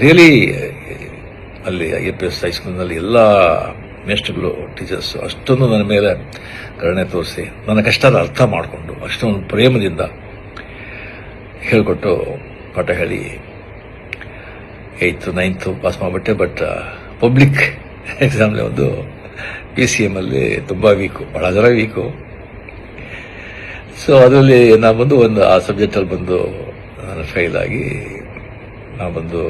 Really ಅಲ್ಲಿ A P S ಹೈಸ್ಕೂಲ್ನಲ್ಲಿ ಎಲ್ಲ ಮೇಸ್ಟ್ಗಳು ಟೀಚರ್ಸ್ ಅಷ್ಟೊಂದು ನನ್ನ ಮೇಲೆ ಕರುಣೆ ತೋರಿಸಿ ನನ್ನ ಕಷ್ಟದ ಅರ್ಥ ಮಾಡಿಕೊಂಡು ಅಷ್ಟೊಂದು ಪ್ರೇಮದಿಂದ ಹೇಳಿಕೊಟ್ಟು ಪಾಠ ಹೇಳಿ ಏಯ್ತು ನೈನ್ತು ಪಾಸ್ ಮಾಡಿಬಿಟ್ಟೆ ಬಟ್ ಪಬ್ಲಿಕ್ ಎಕ್ಸಾಮ್ಲಿ ಒಂದು ಪಿ ಸಿ ಎಮ್ಮಲ್ಲಿ ತುಂಬ ವೀಕು ಭಾಳ ಜನ ವೀಕು ಸೊ ಅದರಲ್ಲಿ ನಾನು ಬಂದು ಒಂದು ಆ ಸಬ್ಜೆಕ್ಟಲ್ಲಿ ಬಂದು, ನಾನು ಫೇಲ್ ಆಗಿ ನಾನು ಬಂದು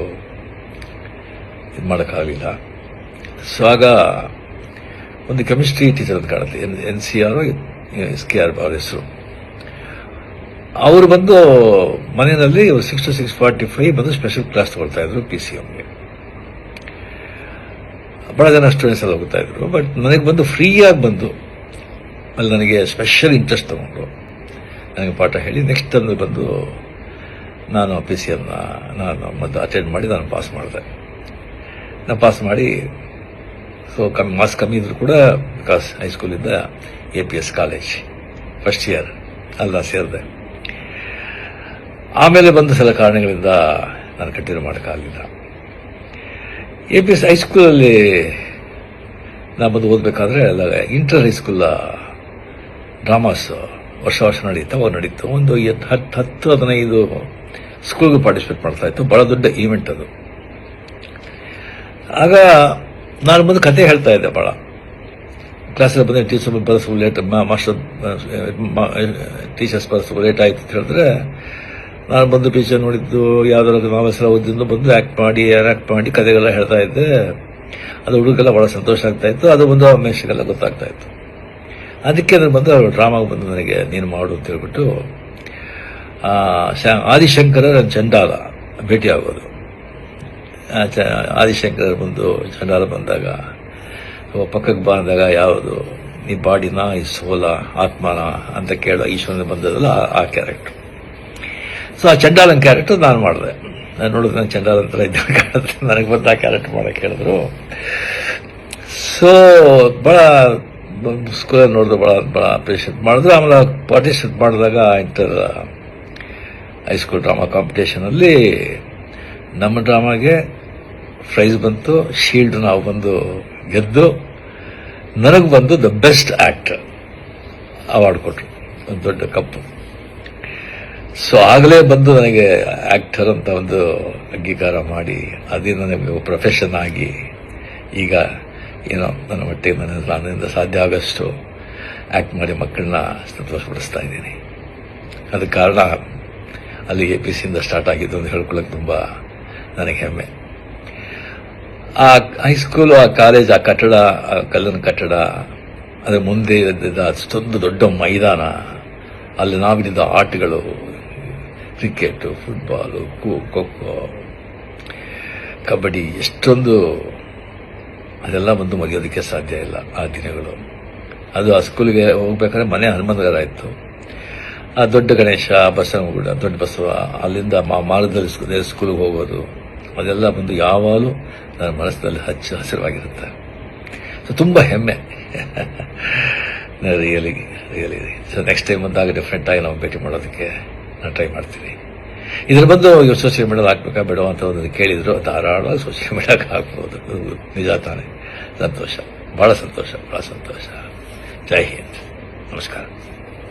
ಇದು ಮಾಡೋಕ್ಕಾಗಲಿಲ್ಲ. ಸೊ ಆಗ ಒಂದು ಕೆಮಿಸ್ಟ್ರಿ ಟೀಚರ್ ಅಂತ ಕಾಣುತ್ತೆ. N N C R S K R ಅವ್ರ ಹೆಸರು. ಅವರು ಬಂದು ಮನೆಯಲ್ಲಿ six to six forty five ಬಂದು ಸ್ಪೆಷಲ್ ಕ್ಲಾಸ್ ತಗೊಳ್ತಾ ಇದ್ರು ಪಿ ಸಿ ಎಮ್ಗೆ ಬಹಳ ಜನ ಸ್ಟೂಡೆಂಟ್ಸ್ ಎಲ್ಲ ಹೋಗ್ತಾ ಇದ್ರು. ಬಟ್ ನನಗೆ ಬಂದು ಫ್ರೀಯಾಗಿ ಬಂದು ಅಲ್ಲಿ ನನಗೆ ಸ್ಪೆಷಲ್ ಇಂಟ್ರೆಸ್ಟ್ ತಗೊಂಡು ನನಗೆ ಪಾಠ ಹೇಳಿ ನೆಕ್ಸ್ಟ್ ತಂದು ಬಂದು ನಾನು ಪಿ ಸಿ ಎಮ್ನ ನಾನು ಮತ್ತು ಅಟೆಂಡ್ ಮಾಡಿ ನಾನು ಪಾಸ್ ಮಾಡಿದೆ. ಪಾಸ್ ಮಾಡಿ ಸೊ ಕಮ್ಮಿ ಮಾರ್ಕ್ಸ್ ಕಮ್ಮಿ ಇದ್ರು ಕೂಡ because ಹೈಸ್ಕೂಲಿಂದ A P S college first year ಅಲ್ಲ ಸೇರಿದೆ. ಆಮೇಲೆ ಬಂದ ಸಲ ಕಾರಣಗಳಿಂದ ನಾನು ಕಂಟಿನ್ಯೂ ಮಾಡೋಕ್ಕಾಗಲಿಲ್ಲ ಎ ಪಿ ಎಸ್ ಹೈಸ್ಕೂಲಲ್ಲಿ ನಾನು ಬಂದು ಓದಬೇಕಾದ್ರೆ ಅಲ್ಲ ಇಂಟರ್ ಹೈಸ್ಕೂಲ ಡ್ರಾಮಾಸ್ ವರ್ಷ ವರ್ಷ ನಡೀತಾ ಅವಾಗ ನಡೀತು. ಒಂದು ಹತ್ತು ಹತ್ತು, ಹದಿನೈದು ಸ್ಕೂಲ್ಗೆ ಪಾರ್ಟಿಸಿಪೇಟ್ ಮಾಡ್ತಾ ಇತ್ತು. ಬಹಳ ದೊಡ್ಡ ಈವೆಂಟ್ ಅದು. ಆಗ ನಾನು ಬಂದು ಕತೆ ಹೇಳ್ತಾ ಇದ್ದೆ ಭಾಳ ಕ್ಲಾಸಲ್ಲಿ ಬಂದರೆ ಟೀಚರ್ ಬರೋ ಲೇಟ್ ಮಾಸ್ಟರ್ ಟೀಚರ್ಸ್ ಬರೋ ಲೇಟ್ ಆಯ್ತು ಅಂತ ಹೇಳಿದ್ರೆ, ನಾನು ಬಂದು ಟೀಚರ್ ನೋಡಿದ್ದು, ಯಾವ್ದಾದ್ರು ನಾವೆಸರ ಓದಿದ್ದು ಬಂದು ಆ್ಯಕ್ಟ್ ಮಾಡಿ ಆ್ಯಕ್ಟ್ ಮಾಡಿ ಕತೆಗೆಲ್ಲ ಹೇಳ್ತಾ ಇದ್ದೆ. ಅದು ಹುಡುಗೆಲ್ಲ ಭಾಳ ಸಂತೋಷ ಆಗ್ತಾ ಇತ್ತು. ಅದು ಬಂದು ಮೆಸ್ಸಿಗೆಲ್ಲ ಗೊತ್ತಾಗ್ತಾ ಇತ್ತು. ಅದಕ್ಕೆ ನಾನು ಬಂದು ಅವರು ಡ್ರಾಮಾಗೆ ಬಂದು ನನಗೆ ನೀನು ಮಾಡು ಅಂತ ಹೇಳ್ಬಿಟ್ಟು ಆದಿಶಂಕರ ಚಂಡಾಲ ಭೇಟಿ ಆಗೋದು ಚ- ಆದಿಶಂಕರ ಬಂದು ಚಂಡಾಲ ಬಂದಾಗ ಪಕ್ಕಕ್ಕೆ ಬಂದಾಗ ಯಾವುದು? ಈ ಬಾಡಿನ, ಈ ಸೋಲ, ಆತ್ಮನ ಅಂತ ಕೇಳೋ ಈಶ್ವರನ ಬಂದದಲ್ಲ ಆ- ಕ್ಯಾರೆಕ್ಟರ್ ಸೊ ಆ ಚಂಡಾಲನ್ ಕ್ಯಾರೆಕ್ಟರ್ ನಾನು ಮಾಡಿದೆ. ನಾನು ನೋಡಿದ್ರೆ ನಾನು ಚಂಡಾಲ ಥರ ಇದ್ದಾಗ ನನಗೆ ಬಂದು ಆ ಕ್ಯಾರೆಕ್ಟರ್ ಮಾಡೋಕ್ಕೆ ಹೇಳಿದ್ರು. ಸೊ ಭಾಳ ಸ್ಕೂಲಲ್ಲಿ ನೋಡಿದ್ರು ಭಾಳ ಭಾಳ ಅಪ್ರಿಷಿಯೇಟ್ ಮಾಡಿದ್ರು. ಆಮೇಲೆ ಪಾರ್ಟಿಸಿಪೇಟ್ ಮಾಡಿದಾಗ ಇಂಟರ್ ಹೈಸ್ಕೂಲ್ ಡ್ರಾಮಾ ಕಾಂಪಿಟೇಷನಲ್ಲಿ ನಮ್ಮ ಡ್ರಾಮಾಗೆ ಪ್ರೈಸ್ ಬಂತು ಶೀಲ್ಡ್ ನಾವು ಬಂದು ಗೆದ್ದು, ನನಗೆ ಬಂದು ದ ಬೆಸ್ಟ್ ಆ್ಯಕ್ಟರ್ ಅವಾರ್ಡ್ ಕೊಟ್ಟರು ಒಂದು ದೊಡ್ಡ ಕಪ್ಪು. ಸೊ ಆಗಲೇ ಬಂದು ನನಗೆ ಆ್ಯಕ್ಟರ್ ಅಂತ ಒಂದು ಅಂಗೀಕಾರ ಮಾಡಿ ಅದೇ ನನಗೆ ಪ್ರೊಫೆಷನ್ ಆಗಿ, ಈಗ ಏನೋ ನನ್ನ ಮಟ್ಟಿಗೆ ನನ್ನ ನನ್ನಿಂದ ಸಾಧ್ಯ ಆಗೋಷ್ಟು ಆ್ಯಕ್ಟ್ ಮಾಡಿ ಮಕ್ಕಳನ್ನ ಸಂತೋಷಪಡಿಸ್ತಾ ಇದ್ದೀನಿ. ಅದಕ್ಕೆ ಕಾರಣ, ಅಲ್ಲಿ ಎ ಪಿ ಸಿಯಿಂದ ಸ್ಟಾರ್ಟ್ ಆಗಿದ್ದು ಅಂತ ಹೇಳ್ಕೊಳ್ಳೋಕೆ ತುಂಬ ನನಗೆ ಹೆಮ್ಮೆ. ಆ ಹೈಸ್ಕೂಲು ಆ ಕಾಲೇಜ್ ಆ ಕಟ್ಟಡ, ಆ ಕಲ್ಲಿನ ಕಟ್ಟಡ, ಅದರ ಮುಂದೆ ಇದ್ದ ಅಷ್ಟೊಂದು ದೊಡ್ಡ ಮೈದಾನ. ಅಲ್ಲಿ ನಾವಿದ್ದ ಆಟಗಳು ಕ್ರಿಕೆಟು ಫುಟ್ಬಾಲು ಖೋ ಖೋ ಕಬಡ್ಡಿ, ಎಷ್ಟೊಂದು ಅದೆಲ್ಲ ಬಂದು ಮುಗಿಯೋದಕ್ಕೆ ಸಾಧ್ಯ ಇಲ್ಲ ಆ ದಿನಗಳು. ಅದು ಆ ಸ್ಕೂಲಿಗೆ ಹೋಗ್ಬೇಕಾದ್ರೆ ಮನೆ ಹನುಮಂತಗರ ಇತ್ತು. ಆ ದೊಡ್ಡ ಗಣೇಶ ಬಸವನಗುಡ ದೊಡ್ಡ ಬಸವ, ಅಲ್ಲಿಂದ ಮಾ- ಮಾರ್ಗದಲ್ಲಿ ಸ್ಕೂಲಿಗೆ ಹೋಗೋದು. ಅದೆಲ್ಲ ಬಂದು ಯಾವಾಗಲೂ ನನ್ನ ಮನಸ್ಸಿನಲ್ಲಿ ಹಚ್ಚ ಹಸಿರವಾಗಿರುತ್ತೆ ಸೊ ತುಂಬ ಹೆಮ್ಮೆ. Really really so next time ಬಂದಾಗ ಡಿಫ್ರೆಂಟಾಗಿ ನಾವು ಭೇಟಿ ಮಾಡೋದಕ್ಕೆ ನಾನು ಟ್ರೈ ಮಾಡ್ತೀನಿ. ಇದ್ರ ಬಂದು ಇವ್ರು ಸೋಷಿಯಲ್ ಮೀಡಿಯಾದ ಹಾಕ್ಬೇಕಾ ಬೇಡ ಅಂತ ಒಂದು ಕೇಳಿದ್ರು, ಧಾರಾಳವಾಗಿ ಸೋಷಿಯಲ್ ಮೀಡಿಯಾಕ್ಕೆ ಹಾಕ್ಬೋದು. ನಿಜ ತಾನೇ. ಸಂತೋಷ. ಭಾಳ ಸಂತೋಷ. ಭಾಳ ಸಂತೋಷ. ಜೈ ಹಿಂದ್. ನಮಸ್ಕಾರ.